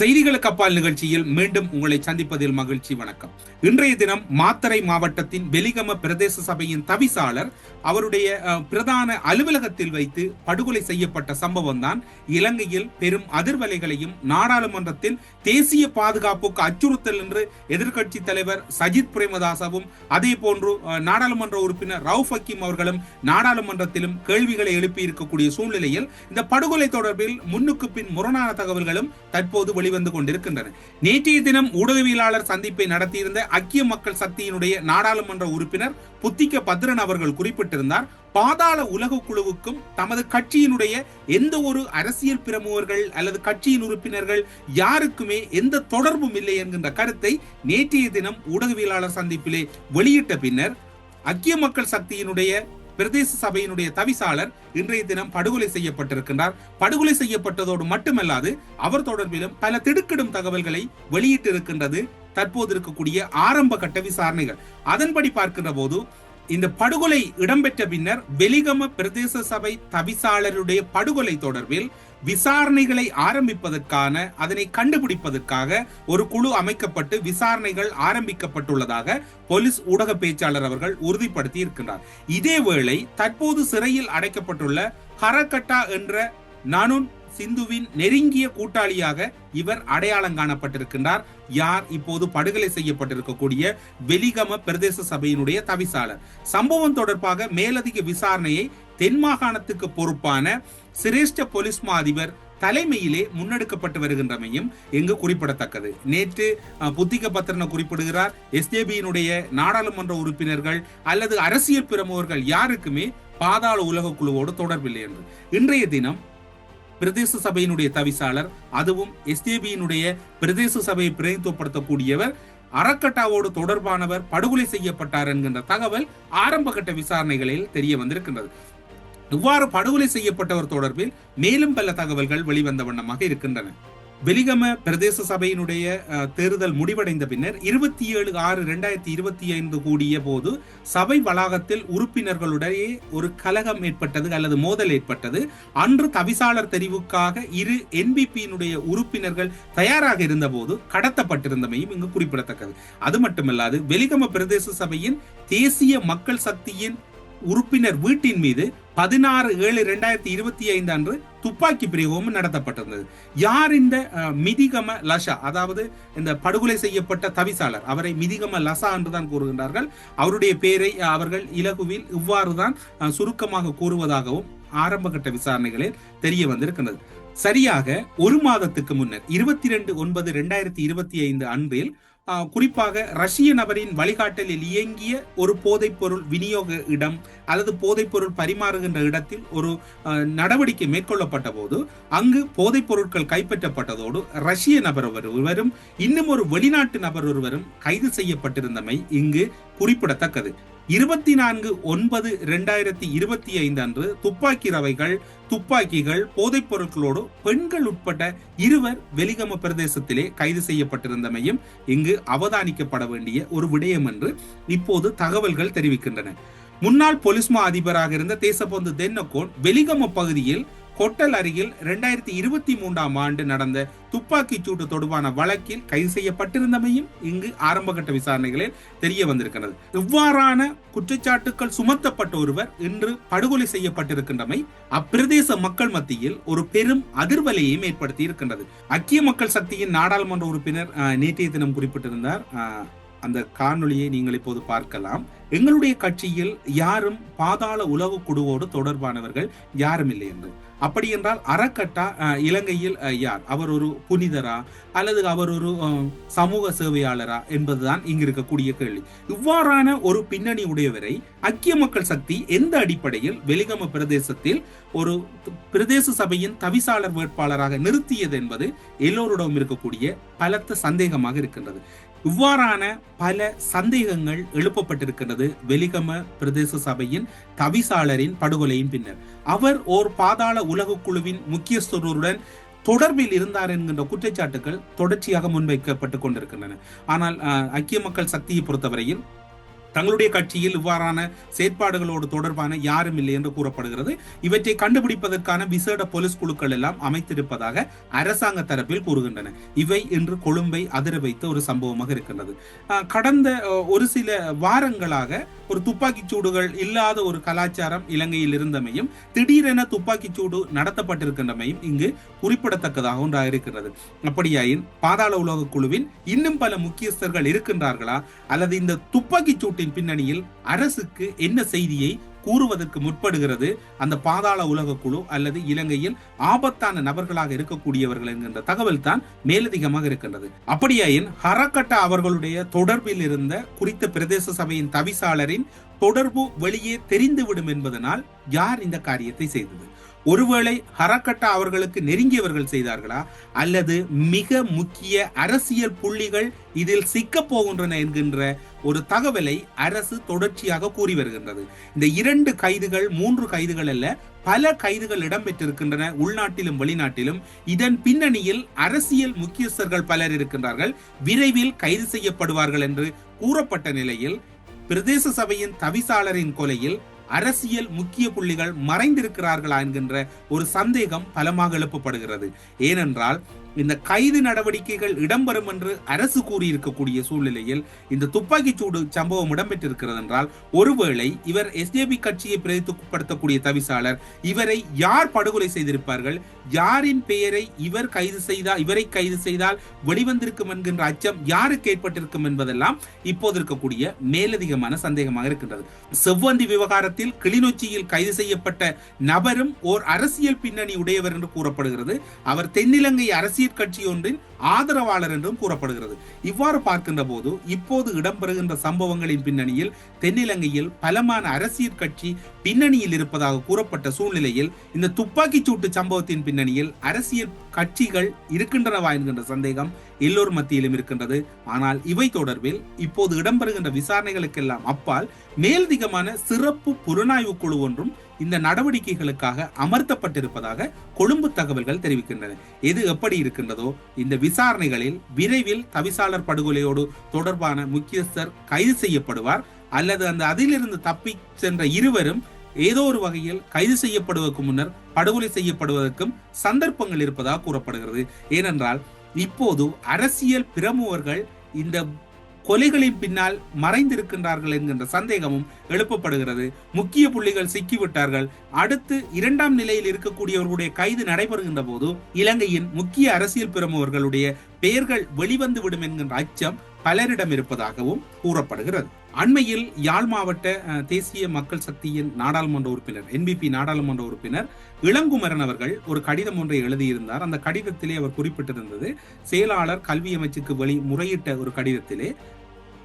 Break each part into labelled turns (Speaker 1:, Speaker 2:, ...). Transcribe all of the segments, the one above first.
Speaker 1: செய்திகளுக்கு அப்பால் நிகழ்ச்சியில் மீண்டும் உங்களை சந்திப்பதில் மகிழ்ச்சி வணக்கம். இன்றைய தினம் மாத்தரை மாவட்டத்தின் வெலிகம பிரதேச சபையின் தவிசாளர் அவருடைய பிரதான அலுவலகத்தில் வைத்து படுகொலை செய்யப்பட்ட சம்பவம் தான் இலங்கையில் பெரும் அதிர்வலைகளையும் நாடாளுமன்றத்தில் தேசிய பாதுகாப்புக்கு அச்சுறுத்தல் என்று எதிர்கட்சி தலைவர் சஜித் பிரேமதாசவும் அதே போன்று நாடாளுமன்ற உறுப்பினர் ரவுஃப் ஹக்கீம் அவர்களும் நாடாளுமன்றத்திலும் கேள்விகளை எழுப்பி இருக்கக்கூடிய சூழ்நிலையில் இந்த படுகொலை தொடர்பில் முன்னுக்கு பின் முரணான தகவல்களும் தற்போது வெளி வெளிவந்து கொண்டிருக்கின்றன. நேற்றைய தினம் ஊடகவியலாளர் சந்திப்பை நடத்தியிருந்த ஐக்கிய மக்கள் சக்தியினுடைய நாடாளுமன்ற உறுப்பினர் புத்திக்க பத்ரன் அவர்கள் குறிப்பிட்டிருந்தார் பாதாள உலக குழுவுக்கும் தமது கட்சியினுடைய எந்த ஒரு அரசியல் பிரமுகர்கள் அல்லது கட்சியின் உறுப்பினர்கள் யாருக்குமே எந்த தொடர்பும் இல்லை என்கின்ற கருத்தை நேற்றைய தினம் ஊடகவியலாளர் சந்திப்பிலே வெளியிட்ட பின்னர் ஐக்கிய மக்கள் சக்தியினுடைய பிரதேச சபையினுடைய தவிசாளர் இன்றைய தினம் படுகொலை செய்யப்பட்டிருக்கின்றார். படுகொலை செய்யப்பட்டதோடு மட்டுமல்லாது அவர் தொடர்பிலும் பல திடுக்கிடும் தகவல்களை வெளியிட்டிருக்கின்றது. தற்போது இருக்கக்கூடிய ஆரம்ப கட்ட விசாரணைகள். அதன்படி பார்க்கின்ற போது இந்த படுகொலை இடம்பெற்ற பின்னர் வெலிகம பிரதேச சபை தவிசாளருடைய படுகொலை தொடர்பில் விசாரணைகளை ஆரம்பிப்பதற்கான அதனை கண்டுபிடிப்பதற்காக ஒரு குழு அமைக்கப்பட்டு விசாரணைகள் ஆரம்பிக்கப்பட்டுள்ளதாக போலீஸ் ஊடக பேச்சாளர் அவர்கள் உறுதிப்படுத்தி இருக்கின்றார் இதேவேளை தற்போது சிறையில் அடைக்கப்பட்டுள்ள ஹரகட்டா என்ற நனுன் சிந்துவின் நெருங்கிய கூட்டாளியாக இவர் அடையாளம் காணப்பட்டிருக்கின்றார். யார் இப்போது படுகொலை செய்யப்பட்டிருக்கக்கூடிய வெலிகம பிரதேச சபையினுடைய தவிசாளர். சம்பவம் தொடர்பாக மேலதிக விசாரணையை தென் மாகாணத்துக்கு பொறுப்பான சிரேஷ்ட போலீஸ் மா அதிபர் தலைமையிலே முன்னெடுக்கப்பட்டு வருகின்றமையும் இங்கு குறிப்பிடத்தக்கது. நேற்று புத்திக பத்திரன குறிப்பிடுகிறார். எஸ்ஜேபியினுடைய நாடாளுமன்ற உறுப்பினர்கள் அல்லது அரசியல் பிரமுகர்கள் யாருக்குமே பாதாள உலக குழுவோடு தொடர்பில்லை என்று. இன்றைய தினம் பிரதேச சபையினுடைய தவிசாளர் அதுவும் எஸ்ஜேபியினுடைய பிரதேச சபையை பிரதிநிதித்துவப்படுத்தக்கூடியவர் அறக்கட்டாவோடு தொடர்பானவர் படுகொலை செய்யப்பட்டார் என்கின்ற தகவல் ஆரம்ப கட்ட விசாரணைகளில் தெரிய வந்திருக்கின்றது. இவ்வாறு படுகொலை செய்யப்பட்டவர் தொடர்பில் மேலும் பல தகவல்கள் வெளிவந்த வண்ணமாக இருக்கின்றன. வெலிகம பிரதேச சபையினுடைய தேர்தல் முடிவடைந்த பின்னர் இருபத்தி ஏழு ஆறு இரண்டாயிரத்தி இருபத்தி ஐந்து கூடிய போது சபை வளாகத்தில் உறுப்பினர்களுடைய ஒரு கலகம் ஏற்பட்டது அல்லது மோதல் ஏற்பட்டது. அன்று தவிசாளர் தெரிவுக்காக இரு என்பிபியினுடைய உறுப்பினர்கள் தயாராக இருந்தபோது கடத்தப்பட்டிருந்தமையும் இங்கு குறிப்பிடத்தக்கது. அது மட்டுமல்லாது வெலிகம பிரதேச சபையின் தேசிய மக்கள் சக்தியின் உறுப்பினர் வீட்டின் மீது பதினாறு ஏழு இரண்டாயிரத்தி இருபத்தி ஐந்து அன்று துப்பாக்கி பிரயோகமும் நடத்தப்பட்டிருந்தது. யார் இந்த மிதிகம லஷா அதாவது இந்த படுகொலை செய்யப்பட்ட தவிசாளர் அவரை மிதிகம லசா என்றுதான் கூறுகின்றார்கள். அவருடைய பெயரை அவர்கள் இலகுவில் இவ்வாறுதான் சுருக்கமாக கூறுவதாகவும் ஆரம்பகட்ட விசாரணைகளில் தெரிய வந்திருக்கின்றது. சரியாக ஒரு மாதத்துக்கு முன்னர் இருபத்தி ரெண்டு ஒன்பது இரண்டாயிரத்தி இருபத்தி ஐந்து அன்றில் குறிப்பாக ரஷ்ய நபரின் வழிகாட்டலில் இயங்கிய ஒரு போதைப்பொருள் விநியோக இடம் அல்லது போதைப்பொருள் பரிமாறுகின்ற இடத்தில் ஒரு நடவடிக்கை மேற்கொள்ளப்பட்ட போது அங்கு போதைப் பொருட்கள் கைப்பற்றப்பட்டதோடு ரஷ்ய நபர் ஒருவரும் இன்னும் ஒரு வெளிநாட்டு நபர் ஒருவரும் கைது செய்யப்பட்டிருந்தமை இங்கு குறிப்பிடத்தக்கது. இருபத்தி நான்கு ஒன்பது இரண்டாயிரத்தி இருபத்தி ஐந்து அன்று துப்பாக்கி ரவைகள் துப்பாக்கிகள் போதைப் பொருட்களோடு பெண்கள் உட்பட்ட இருவர் வெலிகம பிரதேசத்திலே கைது செய்யப்பட்டிருந்தமையும் இங்கு அவதானிக்கப்பட வேண்டிய ஒரு விடயம் என்று இப்போது தகவல்கள் தெரிவிக்கின்றன. முன்னாள் பொலிஸ்மா அதிபராக இருந்த தேசபந்து தென்னக்கோன் வெலிகம பகுதியில் கொட்டல் அருகில் இரண்டாயிரத்தி இருபத்தி மூன்றாம் ஆண்டு நடந்த துப்பாக்கிச் சூட்டு தொடர்பான வழக்கில் கைது செய்யப்பட்டிருந்தமையும் இங்கு ஆரம்பகட்ட விசாரணைகளில் தெரிய வந்திருக்கிறது. இவ்வாறான குற்றச்சாட்டுக்கள் சுமத்தப்பட்ட ஒருவர் இன்று படுகொலை செய்யப்பட்டிருக்கின்றமை அப்பிரதேச மக்கள் மத்தியில் ஒரு பெரும் அதிர்வலையையும் ஏற்படுத்தி இருக்கின்றது ஐக்கிய மக்கள் சக்தியின் நாடாளுமன்ற உறுப்பினர் அஹ், நேற்றைய தினம் குறிப்பிட்டிருந்தார். அந்த காணொளியை நீங்கள் இப்போது பார்க்கலாம். எங்களுடைய கட்சியில் யாரும் பாதாள உலக குழுவோடு தொடர்பானவர்கள் யாரும் இல்லை என்று. அப்படி என்றால் அறக்கட்டா இலங்கையில் யார்? அவர் ஒரு புனிதரா? அல்லது அவர் ஒரு சமூக சேவையாளரா? என்பதுதான் இங்கு இருக்கக்கூடிய கேள்வி. இவ்வாறான ஒரு பின்னணி உடையவரை ஐக்கிய மக்கள் சக்தி எந்த அடிப்படையில் வெலிகம பிரதேசத்தில் ஒரு பிரதேச சபையின் தவிசாளர் வேட்பாளராக நிறுத்தியது என்பது எல்லோரிடம் இருக்கக்கூடிய பலத்த சந்தேகமாக இருக்கின்றது. இவ்வாறான பல சந்தேகங்கள் எழுப்பப்பட்டிருக்கின்றது வெலிகம பிரதேச சபையின் தவிசாளரின் படுகொலையின் பின்னர். அவர் ஓர் பாதாள உலக குழுவின் முக்கியஸ்தருடன் தொடர்பில் இருந்தார் என்கின்ற குற்றச்சாட்டுகள் தொடர்ச்சியாக முன்வைக்கப்பட்டு கொண்டிருக்கின்றன. ஆனால் ஐக்கிய மக்கள் சக்தியை பொறுத்தவரையில் தங்களுடைய கட்சியில் இவ்வாறான செயற்பாடுகளோடு தொடர்பான யாரும் இல்லை என்று கூறப்படுகிறது. இவற்றை கண்டுபிடிப்பதற்கான விசேட போலீஸ் குழுக்கள் எல்லாம் அமைத்திருப்பதாக அரசாங்க தரப்பில் கூறுகின்றன. இவை இன்று கொழும்பை அதிர வைத்த ஒரு சம்பவமாக இருக்கின்றது. கடந்த ஒரு சில வாரங்களாக ஒரு துப்பாக்கிச் சூடுகள் இல்லாத ஒரு கலாச்சாரம் இலங்கையில் இருந்தமையும் திடீரென துப்பாக்கிச் சூடு நடத்தப்பட்டிருக்கின்றமையும் இங்கு குறிப்பிடத்தக்கதாக ஒன்றாக இருக்கிறது அப்படியாயின் பாதாள உலக குழுவின் இன்னும் பல முக்கியஸ்தர்கள் இருக்கின்றார்களா? அல்லது இந்த துப்பாக்கிச் சூட்டின் பின்னணியில் அரசுக்கு என்ன செய்தியை கூறுவதற்கு முற்படுகிறது? அந்த பாதாள உலக குழு அல்லது இலங்கையில் ஆபத்தான நபர்களாக இருக்கக்கூடியவர்கள் என்கின்ற தகவல் தான் மேலதிகமாக இருக்கின்றது. அப்படியாயின் ஹரக்கட்ட அவர்களுடைய தொடர்பில் இருந்த குறித்த பிரதேச சபையின் தவிசாளரின் தொடர்பு வெளியே தெரிந்துவிடும் என்பதனால் யார் இந்த காரியத்தை செய்தது? ஒருவேளை ஹரக்கட்டா அவர்களுக்கு நெருங்கியவர்கள் செய்தார்களா? அல்லது மிக முக்கிய அரசியல் புள்ளிகள் இதில் சிக்க போகின்றன என்கின்ற ஒரு தகவலை அரசு தொடர்ச்சியாக கூறி வருகின்றது. இந்த இரண்டு கைதுகள் மூன்று கைதுகள் அல்ல பல கைதுகள் இடம்பெற்றிருக்கின்றன உள்நாட்டிலும் வெளிநாட்டிலும். இதன் பின்னணியில் அரசியல் முக்கியஸ்தர்கள் பலர் இருக்கின்றார்கள். விரைவில் கைது செய்யப்படுவார்கள் என்று கூறப்பட்ட நிலையில் பிரதேச சபையின் தவிசாளரின் கொலையில் அரசியல் முக்கிய புள்ளிகள் மறைந்திருக்கிறார்களா என்கின்ற ஒரு சந்தேகம் பலமாக எழுப்பப்படுகிறது. ஏனென்றால் இந்த கைது நடவடிக்கைகள் இடம்பெறும் என்று அரசு கூறியிருக்கக்கூடிய சூழ்நிலையில் இந்த துப்பாக்கிச் சூடு சம்பவம் இடம்பெற்றிருக்கிறது என்றால் ஒருவேளை இவர் எஸ்டிபி கட்சியை பிரதித்துப்படுத்தக்கூடிய தவிசாளர் இவரை யார் படுகொலை செய்திருப்பார்கள் யாரின் பெயரை இவர் கைது செய்தால் இவரை கைது செய்தால் வெளிவந்திருக்கும் என்கின்ற அச்சம் யாருக்கு ஏற்பட்டிருக்கும் என்பதெல்லாம் இப்போது இருக்கக்கூடிய மேலதிகமான சந்தேகமாக இருக்கின்றது. செவ்வந்தி விவகாரத்தில் கிளிநொச்சியில் கைது செய்யப்பட்ட நபரும் ஓர் அரசியல் பின்னணி உடையவர் என்று கூறப்படுகிறது. அவர் தென்னிலங்கை அரசியல் கட்சி ஒன்றின் ஆதரவாளர் என்றும் கூறப்படுகிறது. இவ்வாறு பார்க்கின்ற போது இப்போது இடம்பெறுகின்ற சம்பவங்களின் பின்னணியில் தென்னிலங்கையில் பலமான அரசியல் கட்சி பின்னணியில் இருப்பதாக கூறப்பட்ட சூழ்நிலையில் இந்த துப்பாக்கிச் சூட்டு சம்பவத்தின் பின்னணியில் அரசியல் கட்சிகள் இருக்கின்றனவா என்கின்ற சந்தேகம் எல்லோர் மத்தியிலும் இருக்கின்றது. ஆனால் இவை தொடர்பில் இப்போது இடம்பெறுகின்ற விசாரணைகளுக்கெல்லாம் அப்பால் மேலதிகமான சிறப்பு புலனாய்வு குழு ஒன்றும் இந்த நடவடிக்கைகளுக்காக அமர்த்தப்பட்டிருப்பதாக கொழும்பு தகவல்கள் தெரிவிக்கின்றன. எது எப்படி இருக்கின்றதோ இந்த விசாரணைகளில் விரைவில் தவிசாளர் படுகொலையோடு தொடர்பான முக்கியஸ்தர் கைது செய்யப்படுவார். அல்லது அந்த அதிலிருந்து தப்பி சென்ற இருவரும் ஏதோ ஒரு வகையில் கைது செய்யப்படுவதற்கு முன்னர் படுகொலை செய்யப்படுவதற்கும் சந்தர்ப்பங்கள் இருப்பதாக கூறப்படுகிறது. ஏனென்றால் இப்போது அரசியல் பிரமுகர்கள் இந்த கொலைகளின் பின்னால் மறைந்திருக்கின்றார்கள் என்கின்ற சந்தேகமும் எழுப்பப்படுகிறது. முக்கிய புள்ளிகள் சிக்கிவிட்டார்கள். அடுத்து இரண்டாம் நிலையில் இருக்கக்கூடியவர்களுடைய கைது நடைபெறுகின்ற போது இலங்கையின் முக்கிய அரசியல் பிரமுகர்களுடைய பெயர்கள் வெளிவந்துவிடும் என்கின்ற அச்சம் பலரிடம் இருப்பதாகவும் கூறப்படுகிறது. அண்மையில் யாழ் மாவட்ட தேசிய மக்கள் சக்தியின் நாடாளுமன்ற உறுப்பினர் என்பிபி நாடாளுமன்ற உறுப்பினர் இளங்குமரன் அவர்கள் ஒரு கடிதம் ஒன்றை எழுதியிருந்தார். அந்த கடிதத்திலே அவர் குறிப்பிட்டிருந்தது செயலாளர் கல்வி அமைச்சுக்கு வழி முறையிட்ட ஒரு கடிதத்திலே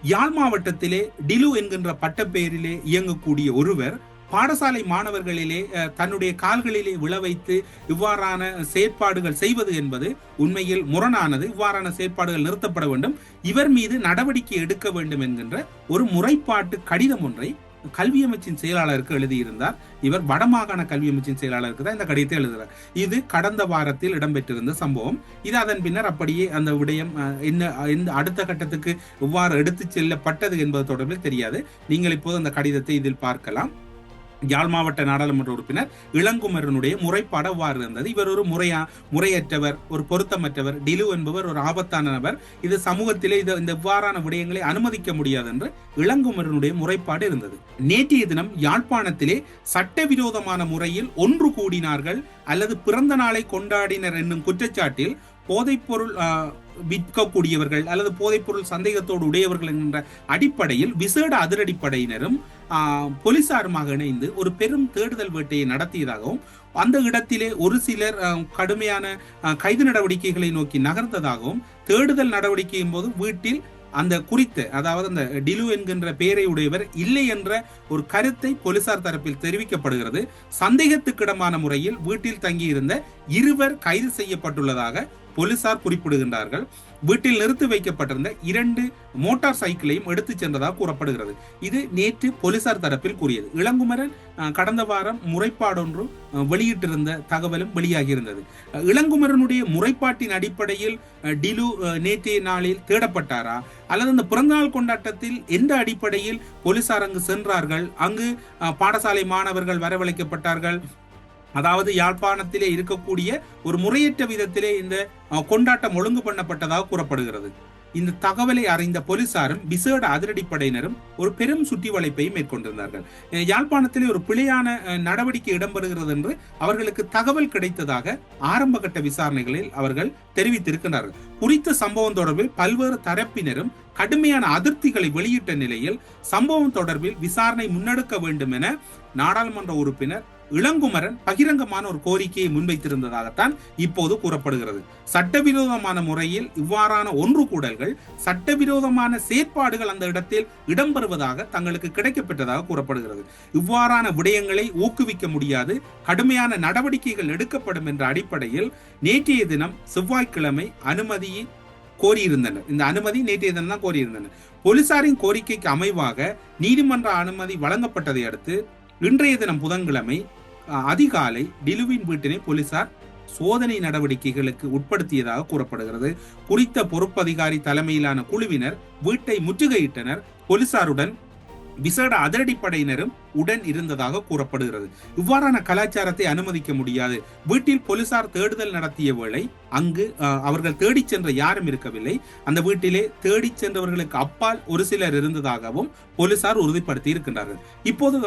Speaker 1: யாழ் மாவட்டத்திலே டிலு என்கின்ற பட்டப்பெயரிலே இயங்கக்கூடிய ஒருவர் பாடசாலை மாணவர்களிலே தன்னுடைய கால்களிலே விழ வைத்து இவ்வாறான செயற்பாடுகள் செய்வது என்பது உண்மையில் முரணானது. இவ்வாறான செயற்பாடுகள் நிறுத்தப்பட வேண்டும். இவர் மீது நடவடிக்கை எடுக்க வேண்டும் என்கின்ற ஒரு முறைப்பாட்டு கடிதம் ஒன்றை கல்வி அமைச்சின் செயலாளருக்கு எழுதியிருந்தார். இவர் வடமாகாண கல்வி அமைச்சின் செயலாளருக்கு தான் இந்த கடிதத்தை எழுதுகிறார் இது கடந்த வாரத்தில் இடம்பெற்றிருந்த சம்பவம். இது அதன் பின்னர் அப்படியே அந்த விடயம் அஹ், என்ன இந்த அடுத்த கட்டத்துக்கு எவ்வாறு எடுத்துச் செல்லப்பட்டது என்பது தொடர்பில் தெரியாது. நீங்கள் இப்போது அந்த கடிதத்தை இதில் பார்க்கலாம். யாழ் மாவட்ட நாடாளுமன்ற உறுப்பினர் இளங்குமரனுடைய முறைப்பாடு அவ்வாறு இருந்தது. இவர் ஒரு முறையா முறையற்றவர் ஒரு பொருத்தமற்றவர் டிலு என்பவர் ஒரு ஆபத்தான நபர். இது சமூகத்திலே இது இந்த இவ்வாறான விடயங்களை அனுமதிக்க முடியாது என்று இளங்குமரனுடைய முறைப்பாடு இருந்தது. நேற்றைய தினம் யாழ்ப்பாணத்திலே சட்டவிரோதமான முறையில் ஒன்று கூடினார்கள் அல்லது பிறந்த நாளை கொண்டாடினர் என்னும் குற்றச்சாட்டில் போதைப்பொருள் விற்கக்கூடியவர்கள் அல்லது போதைப்பொருள் சந்தேகத்தோடு உடையவர்கள் என்ற அடிப்படையில் விசேட அதிரடிப்படையினரும் போலீசாருமாக இணைந்து ஒரு பெரும் தேடுதல் வேட்டையை நடத்தியதாகவும் அந்த இடத்திலே ஒரு சிலர் கடுமையான கைது நடவடிக்கைகளை நோக்கி நகர்ந்ததாகவும் தேடுதல் நடவடிக்கையின் போது வீட்டில் அந்த குறித்த அதாவது அந்த டிலு என்கின்ற பெயரை உடையவர் இல்லை என்ற ஒரு கருத்தை போலீசார் தரப்பில் தெரிவிக்கப்படுகிறது. சந்தேகத்துக்கிடமான முறையில் வீட்டில் தங்கியிருந்த இருவர் கைது செய்யப்பட்டுள்ளதாக போலீசார் குறிப்பிடுகின்றார்கள். வீட்டில் நிறுத்தி வைக்கப்பட்டிருந்த இரண்டு மோட்டார் சைக்கிளையும் எடுத்து சென்றதாக கூறப்படுகிறது. இது நேற்று போலீசார் தரப்பில் கூறியது. இளங்குமரன் கடந்த வாரம் முறைப்பாடொன்று வெளியிட்டிருந்த தகவலும் வெளியாகியிருந்தது. இளங்குமரனுடைய முறைப்பாட்டின் அடிப்படையில் டிலு நேற்றைய நாளில் தேடப்பட்டாரா? அல்லது அந்த பிறந்தநாள் கொண்டாட்டத்தில் எந்த அடிப்படையில் போலீசார் அங்கு சென்றார்கள்? அங்கு பாடசாலை மாணவர்கள் வரவழைக்கப்பட்டார்கள்? அதாவது யாழ்ப்பாணத்திலே இருக்கக்கூடிய ஒரு முறையற்ற விதத்திலே இந்த கொண்டாட்டம் ஒழுங்கு பண்ணப்பட்டதாக கூறப்படுகிறது. இந்த தகவலை அறிந்த போலீசாரும் விசேட அதிரடிப்படையினரும் ஒரு பெரும் சுற்றி வளைப்பை மேற்கொண்டிருந்தார்கள் யாழ்ப்பாணத்திலே ஒரு பிழையான நடவடிக்கை இடம்பெறுகிறது என்று அவர்களுக்கு தகவல் கிடைத்ததாக ஆரம்பகட்ட விசாரணைகளில் அவர்கள் தெரிவித்திருக்கிறார்கள் குறித்த சம்பவம் தொடர்பில் பல்வேறு தரப்பினரும் கடுமையான அதிருப்திகளை வெளியிட்ட நிலையில் சம்பவம் தொடர்பில் விசாரணை முன்னெடுக்க வேண்டும் என நாடாளுமன்ற உறுப்பினர் இளங்குமரன் பகிரங்கமான ஒரு கோரிக்கையை முன்வைத்திருந்ததாகத்தான் இப்போது கூறப்படுகிறது. சட்டவிரோதமான முறையில் இவ்வாறான ஒன்று கூடல்கள் சட்டவிரோதமான செயற்பாடுகள் அந்த இடத்தில் இடம்பெறுவதாக தங்களுக்கு கிடைக்கப்பெற்றதாக கூறப்படுகிறது. இவ்வாறான விடயங்களை ஊக்குவிக்க முடியாது கடுமையான நடவடிக்கைகள் எடுக்கப்படும் என்ற அடிப்படையில் நேற்றைய தினம் செவ்வாய்க்கிழமை அனுமதியை கோரியிருந்தனர். இந்த அனுமதி நேற்றைய தினம் தான் கோரியிருந்தனர். போலீசாரின் கோரிக்கைக்கு அமைவாக நீதிமன்ற அனுமதி வழங்கப்பட்டதை அடுத்து இன்றைய தினம் புதன்கிழமை அதிகாலை டிலுவின் வீட்டினை போலீசார் சோதனை நடவடிக்கைகளுக்கு உட்படுத்தியதாக கூறப்படுகிறது. குறித்த பொறுப்பதிகாரி தலைமையிலான குழுவினர் வீட்டை முற்றுகையிட்டனர். போலீசாருடன் விசேட அதிரடிப்படையினரும் உடன் இருந்ததாக கூறப்படுகிறது. இவ்வாறான கலாச்சாரத்தை அனுமதிக்க முடியாது. வீட்டில் போலீசார் தேடுதல் நடத்திய வேளை அங்கு அஹ், அவர்கள் தேடி சென்ற யாரும் இருக்கவில்லை. அந்த வீட்டிலே தேடி சென்றவர்களுக்கு அப்பால் ஒரு சிலர் இருந்ததாகவும் போலீசார் உறுதிப்படுத்தி இருக்கின்றார்கள் இப்போது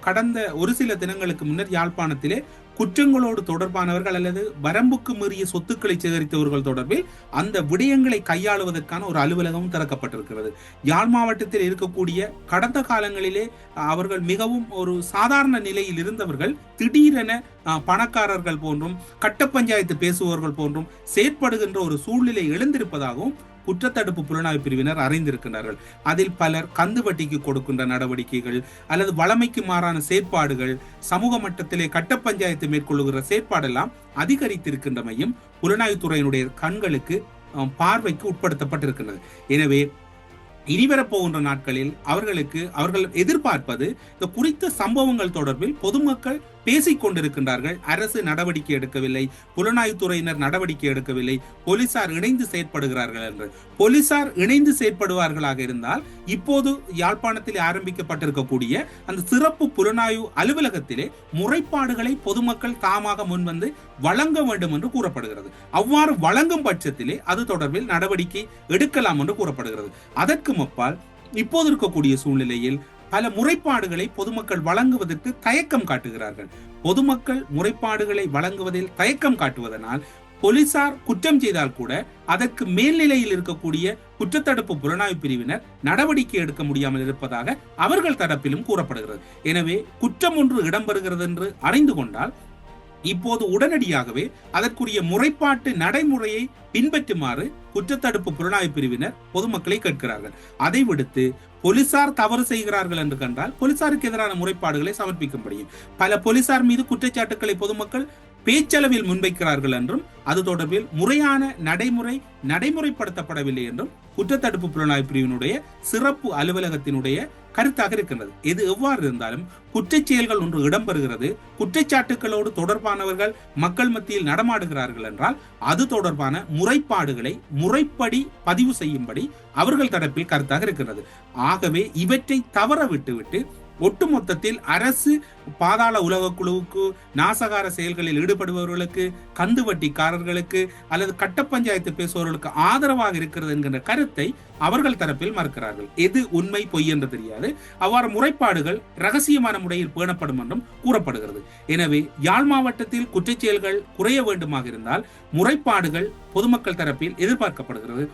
Speaker 1: கடந்த ஒரு சில தினங்களுக்கு முன்னர் யாழ்ப்பாணத்திலே குற்றங்களோடு தொடர்பானவர்கள் அல்லது வரம்புக்கு மீறிய சொத்துக்களை சேகரித்தவர்கள் தொடர்பில் அந்த விடயங்களை கையாளுவதற்கான ஒரு அலுவலகம் திறக்கப்பட்டிருக்கிறது. யாழ் மாவட்டத்தில் இருக்கக்கூடிய கடந்த காலங்களிலே அவர்கள் மிகவும் ஒரு சாதாரண நிலையில் இருந்தவர்கள் திடீரென பணக்காரர்கள் போன்றும் கட்ட பஞ்சாயத்து பேசுபவர்கள் போன்றும் செயற்படுகின்ற ஒரு சூழ்நிலை எழுந்திருப்பதாகவும் குற்றத்தடுப்பு புலனாய்வு பிரிவினர் அறிந்திருக்கின்றார்கள். அதில் பலர் கந்து வட்டிக்கு கொடுக்கின்ற நடவடிக்கைகள் அல்லது வளமைக்கு மாறான செயற்பாடுகள் சமூக மட்டத்திலே கட்ட பஞ்சாயத்து மேற்கொள்ளுகிற செயற்பாடெல்லாம் அதிகரித்திருக்கின்றமையும் புலனாய்வுத்துறையினுடைய கண்களுக்கு பார்வைக்கு உட்படுத்தப்பட்டிருக்கின்றது. எனவே இனிவரப்போகின்ற நாட்களில் அவர்களுக்கு அவர்கள் எதிர்பார்ப்பது இந்த குறித்த சம்பவங்கள் தொடர்பில் பொதுமக்கள் பேசிக் கொண்டிருக்கின்றார்கள் அரசு நடவடிக்கை எடுக்கவில்லை. புலனாய்வுத்துறையினர் நடவடிக்கை எடுக்கவில்லை. போலீசார் இணைந்து செயற்படுகிறார்கள் என்று. போலீசார் இணைந்து செயற்படுவார்களாக இருந்தால் இப்போது யாழ்ப்பாணத்தில் ஆரம்பிக்கப்பட்டிருக்கக்கூடிய அந்த சிறப்பு புலனாய்வு அலுவலகத்திலே முறைப்பாடுகளை பொதுமக்கள் தாமாக முன்வந்து வழங்க வேண்டும் என்று கூறப்படுகிறது. அவ்வாறு வழங்கும் பட்சத்திலே அது தொடர்பில் நடவடிக்கை எடுக்கலாம் என்று கூறப்படுகிறது. அதற்கு அப்பால் இப்போது இருக்கக்கூடிய சூழ்நிலையில் பல முறைப்பாடுகளை பொதுமக்கள் வழங்குவதற்கு தயக்கம் காட்டுகிறார்கள். பொதுமக்கள் முறைப்பாடுகளை வழங்குவதில் தயக்கம் காட்டுவதனால் போலீசார் குற்றம் செய்தால் கூட அதற்கு மேல்நிலையில் இருக்கக்கூடிய குற்றத்தடுப்பு புலனாய்வு பிரிவினர் நடவடிக்கை எடுக்க முடியாமல் இருப்பதாக அவர்கள் தரப்பிலும் கூறப்படுகிறது. எனவே குற்றம் ஒன்று இடம்பெறுகிறது என்று அறிந்து கொண்டால் இப்போது உடனடியாகவே அதற்குரிய முறைப்பாட்டு நடைமுறையை பின்பற்றுமாறு குற்றத்தடுப்பு புலனாய்வு பிரிவினர் பொதுமக்களை கேட்கிறார்கள். அதை விடுத்து போலீசார் தவறு செய்கிறார்கள் என்று கண்டால் போலீசாருக்கு எதிரான முறைப்பாடுகளை சமர்ப்பிக்க முடியும் பல போலீசார் மீது குற்றச்சாட்டுக்களை பொதுமக்கள் பேச்சளவில் முன்வைக்கிறார்கள் என்றும் அது தொடர்பில் முறையான நடைமுறை நடைமுறைப்படுத்தப்படவில்லை என்றும் குற்றத்தடுப்பு புலனாய்வு பிரிவினுடைய சிறப்பு அலுவலகத்தினுடைய கருத்தாக இருக்கின்றது. எது எவ்வாறு இருந்தாலும் குற்றச் செயல்கள் ஒன்று இடம்பெறுகிறது. குற்றச்சாட்டுகளோடு தொடர்பானவர்கள் மக்கள் மத்தியில் நடமாடுகிறார்கள் என்றால் அது தொடர்பான முறைப்பாடுகளை முறைப்படி பதிவு செய்யும்படி அவர்கள் தரப்பில் கருத்தாக இருக்கிறது ஆகவே இவற்றை தவற விட்டுவிட்டு ஒட்டுமொத்தத்தில் அரசு பாதாள உலக குழுவுக்கு நாசகார செயல்களில் ஈடுபடுபவர்களுக்கு கந்து வட்டிக்காரர்களுக்கு அல்லது கட்ட பஞ்சாயத்து பேசுபவர்களுக்கு ஆதரவாக இருக்கிறது என்கின்ற கருத்தை அவர்கள் தரப்பில் மறுக்கிறார்கள். எது உண்மை பொய் என்று தெரியாது. அவ்வாறு முறைப்பாடுகள் ரகசியமான முறையில் பேணப்படும் என்றும் கூறப்படுகிறது. எனவே யாழ் மாவட்டத்தில் குற்றச்செயல்கள் குறைய வேண்டுமாக இருந்தால் முறைப்பாடுகள் பொதுமக்கள் தரப்பில் எதிர்பார்க்கப்படுகிறது.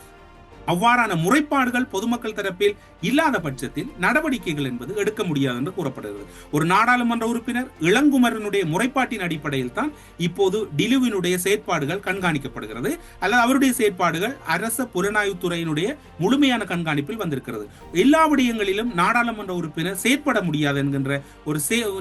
Speaker 1: அவ்வாறான முறைப்பாடுகள் பொதுமக்கள் தரப்பில் இல்லாத பட்சத்தில் நடவடிக்கைகள் என்பது எடுக்க முடியாது என்று கூறப்படுகிறது. ஒரு நாடாளுமன்ற உறுப்பினர் இளங்குமரனுடைய முறைப்பாட்டின் அடிப்படையில் தான் இப்போது டிலுவினுடைய செயற்பாடுகள் கண்காணிக்கப்படுகிறது. அல்லது அவருடைய செயற்பாடுகள் அரச புலனாய்வுத்துறையினுடைய முழுமையான கண்காணிப்பில் வந்திருக்கிறது. எல்லா விடயங்களிலும் நாடாளுமன்ற உறுப்பினர் செயற்பட முடியாது என்கின்ற ஒரு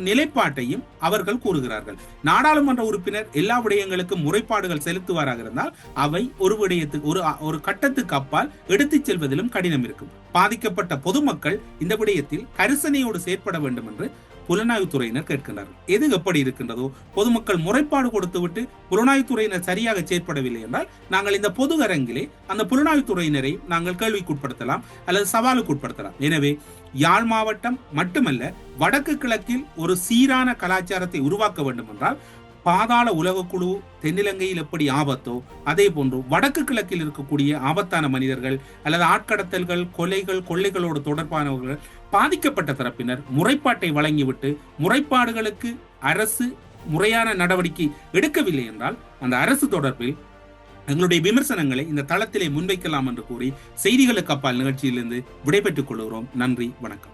Speaker 1: நிலைப்பாட்டையும் அவர்கள் கூறுகிறார்கள். நாடாளுமன்ற உறுப்பினர் எல்லா விடயங்களுக்கும் முறைப்பாடுகள் செலுத்துவாராக இருந்தால் அவை ஒரு விடயத்துக்கு ஒரு ஒரு கட்டத்துக்கு அப்பால் எடுத்துச் செல்வதிலும் கடினம் இருக்கும். பாதிக்கப்பட்ட பொதுமக்கள் இந்த விடயத்தில் கரிசனையோடு செயற்பட வேண்டும் என்று புலனாய்வுத்துறையினர் கேட்கின்றார்கள். எது எப்படி இருக்கின்றதோ பொதுமக்கள் முறைப்பாடு கொடுத்துவிட்டு புலனாய்வுத்துறையினர் சரியாக செயற்படவில்லை என்றால் நாங்கள் இந்த பொது அரங்கிலே அந்த புலனாய்வுத்துறையினரை நாங்கள் கேள்விக்குட்படுத்தலாம் அல்லது சவாலுக்கு உட்படுத்தலாம் எனவே யாழ் மாவட்டம் மட்டுமல்ல வடக்கு கிழக்கில் ஒரு சீரான கலாச்சாரத்தை உருவாக்க வேண்டும் என்றால் பாதாள உலகக்குழு தென்னிலங்கையில் எப்படி ஆபத்தோ அதே போன்று வடக்கு கிழக்கில் இருக்கக்கூடிய ஆபத்தான மனிதர்கள் அல்லது ஆட்கடத்தல்கள் கொலைகள் கொள்ளைகளோடு தொடர்பானவர்கள் பாதிக்கப்பட்ட தரப்பினர் முறைப்பாட்டை வழங்கிவிட்டு முறைப்பாடுகளுக்கு அரசு முறையான நடவடிக்கை எடுக்கவில்லை என்றால் அந்த அரசு தொடர்பில் எங்களுடைய விமர்சனங்களை இந்த தளத்திலே முன்வைக்கலாம் என்று கூறி செய்திகளுக்கு அப்பால் நிகழ்ச்சியிலிருந்து விடைபெற்றுக் கொள்கிறோம். நன்றி வணக்கம்.